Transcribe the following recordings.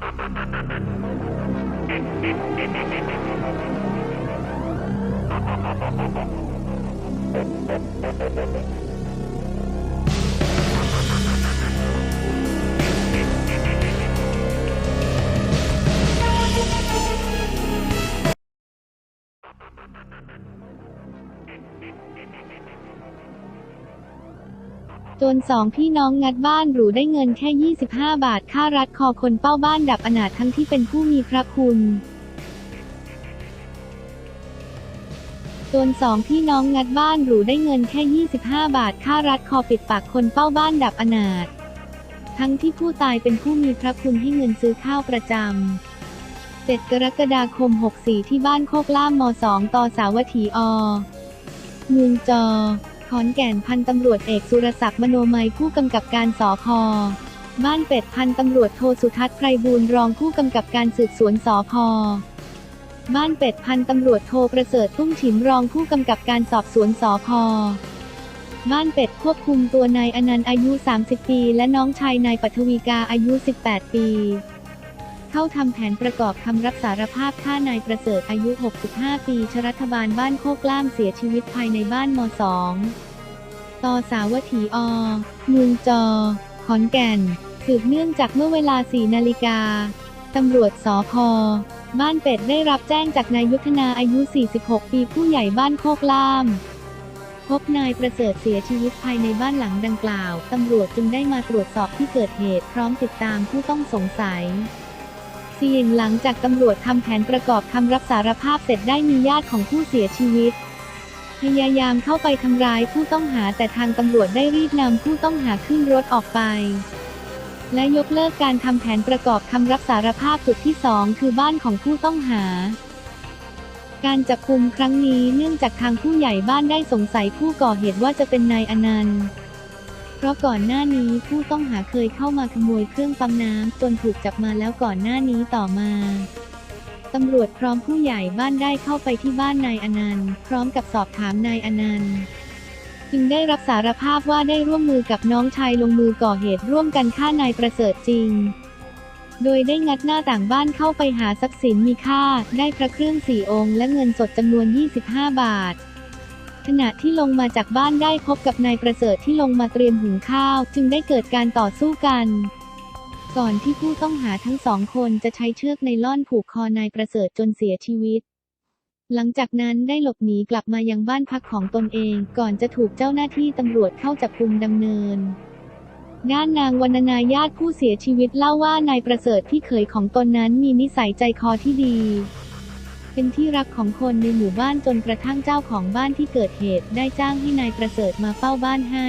Thank you. จนสองพี่น้องงัดบ้านหรูได้เงินแค่ 25 บาทค่ารัดคอคนเป้าบ้านดับอนาถทั้งที่เป็นผู้มีพระคุณจนสองพี่น้องงัดบ้านหรูได้เงินแค่ 25 บาทค่ารัดคอปิดปากคนเป้าบ้านดับอนาถทั้งที่ผู้ตายเป็นผู้มีพระคุณให้เงินซื้อข้าวประจำ7 กรกฎาคม 64 ที่บ้านโคกล่ามม 2 ต่อสาวัตถีอ เมืองจอ ขอนแก่นพันตำรวจเอกสุรศักดิ์มโนมัยผู้กำกับการสพบ้านเป็ดพันตำรวจโทสุทัศน์ไพรบูลย์รองผู้กำกับการสืบสวนสพบ้านเป็ดพันตำรวจโทประเสริฐทุ่งฉิมรองผู้กำกับการสอบสวนสพบ้านเป็ดควบคุมตัวนายอนันต์อายุ 30 ปี และน้องชายนายปัทวีกาอายุ 18 ปี เข้าทำแผนประกอบคำรับสารภาพฆ่านายประเสริฐอายุ 65 ปีชรัฐบาลบ้านโคกล่ามเสียชีวิตภายในบ้านม 2 ต่อสาวัตถีอเมืองจอ ขอนแก่น สืบเนื่องจากเมื่อเวลา 4 นาฬิกาตำรวจสพบ้านเป็ดได้รับแจ้งจากนายยุทธนาอายุ 46 ปีผู้ใหญ่บ้านโคกล่าม พบนายประเสริฐเสียชีวิตภายในบ้านหลังดังกล่าว ตำรวจจึงได้มาตรวจสอบที่เกิดเหตุพร้อมติดตามผู้ต้องสงสัย เสี่ยงหลังจากตำรวจทำแผนประกอบคำรับสารภาพเสร็จได้มีญาติของผู้เสียชีวิต พยายามเข้าไปทำร้ายผู้ต้องหาแต่ทางตำรวจได้รีบนำผู้ต้องหาขึ้นรถออกไป และยกเลิกการทำแผนประกอบคำรับสารภาพจุดที่สองคือบ้านของผู้ต้องหาการจับกุมครั้งนี้เนื่องจากทางผู้ใหญ่บ้านได้สงสัยผู้ก่อเหตุว่าจะเป็นนายอนันต์ เพราะก่อนหน้านี้ผู้ต้องหาเคยเข้ามาขโมยเครื่องปั๊มน้ำจนถูกจับมาแล้วก่อนหน้านี้ต่อมาตำรวจพร้อมผู้ใหญ่บ้านได้เข้าไปที่บ้านนายอนันต์ พร้อมกับสอบถามนายอนันต์จึงได้รับสารภาพว่าได้ร่วมมือกับน้องชายลงมือก่อเหตุร่วมกันฆ่านายประเสริฐจริง โดยได้งัดหน้าต่างบ้านเข้าไปหาทรัพย์สินมีค่า ได้พระเครื่องสี่องค์และเงินสดจำนวน 25 บาท ขณะที่ลงมาจากบ้านได้พบกับนายประเสริฐที่ลงมาเตรียมหุงข้าว จึงได้เกิดการต่อสู้กัน ก่อนที่ผู้ต้องหาทั้งสองคนจะใช้เชือกไนล่อนผูกคอนายประเสริฐจนเสียชีวิต หลังจากนั้นได้หลบหนีกลับมายังบ้านพักของตนเอง ก่อนจะถูกเจ้าหน้าที่ตำรวจเข้าจับกุมดำเนินด้านนางวรรณนาญาติผู้เสียชีวิตเล่าว่านายประเสริฐที่เขยของตนนั้นมีนิสัยใจคอที่ดี เป็นที่รักของคนในหมู่บ้านจนกระทั่งเจ้าของบ้านที่เกิดเหตุได้จ้างให้นายประเสริฐมาเฝ้าบ้านให้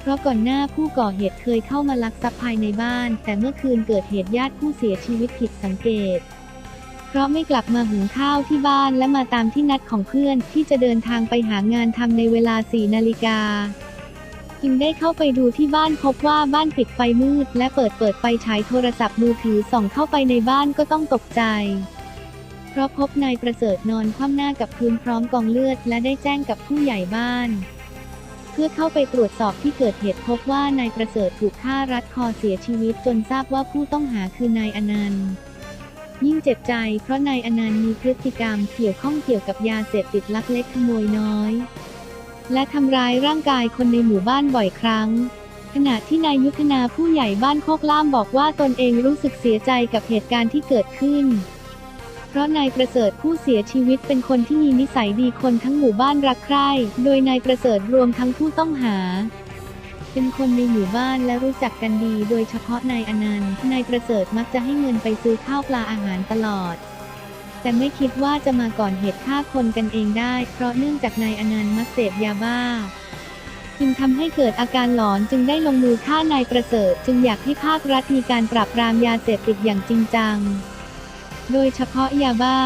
เพราะก่อนหน้าผู้ก่อเหตุเคยเข้ามาลักทรัพย์ภายในบ้าน แต่เมื่อคืนเกิดเหตุญาติผู้เสียชีวิตผิดสังเกต เพราะไม่กลับมาหุงข้าวที่บ้านและมาตามที่นัดของเพื่อนที่จะเดินทางไปหางานทำในเวลา4นาฬิกาจึงได้เข้าไปดูที่บ้านพบว่าบ้านปิดไฟมืด และเปิดเปิดไฟฉายโทรศัพท์มือถือส่องเข้าไปในบ้านก็ต้องตกใจ เพราะพบนายประเสริฐนอนคว่ำหน้ากับพื้นพร้อมกองเลือด และได้แจ้งกับผู้ใหญ่บ้าน เพื่อเข้าไปตรวจสอบที่เกิดเหตุพบว่านายประเสริฐถูกฆ่ารัดคอเสียชีวิตจนทราบว่าผู้ต้องหาคือนายอนันต์ยิ่งเจ็บใจเพราะนายอนันต์มีพฤติกรรมเกี่ยวข้องเกี่ยวกับยาเสพติดลักเล็กขโมยน้อย และทำร้ายร่างกายคนในหมู่บ้านบ่อยครั้ง ขณะที่นายยุทธนาผู้ใหญ่บ้านโคกล่ามบอกว่าตนเองรู้สึกเสียใจกับเหตุการณ์ที่เกิดขึ้น เพราะนายประเสริฐผู้เสียชีวิตเป็นคนที่มีนิสัยดีคนทั้งหมู่บ้านรักใคร่ โดยนายประเสริฐรวมทั้งผู้ต้องหา เป็นคนในหมู่บ้านและรู้จักกันดี โดยเฉพาะนายอนันต์ นายประเสริฐมักจะให้เงินไปซื้อข้าวปลาอาหารตลอดแต่ไม่คิดว่าจะมาก่อนเหตุฆ่าคนกันเองได้ เพราะเนื่องจากนายอนันต์มักเสพยาบ้า จึงทำให้เกิดอาการหลอนจึงได้ลงมือฆ่านายประเสริฐ จึงอยากให้ภาครัฐมีการปราบปรามยาเสพติดอย่างจริงจัง โดยเฉพาะยาบ้า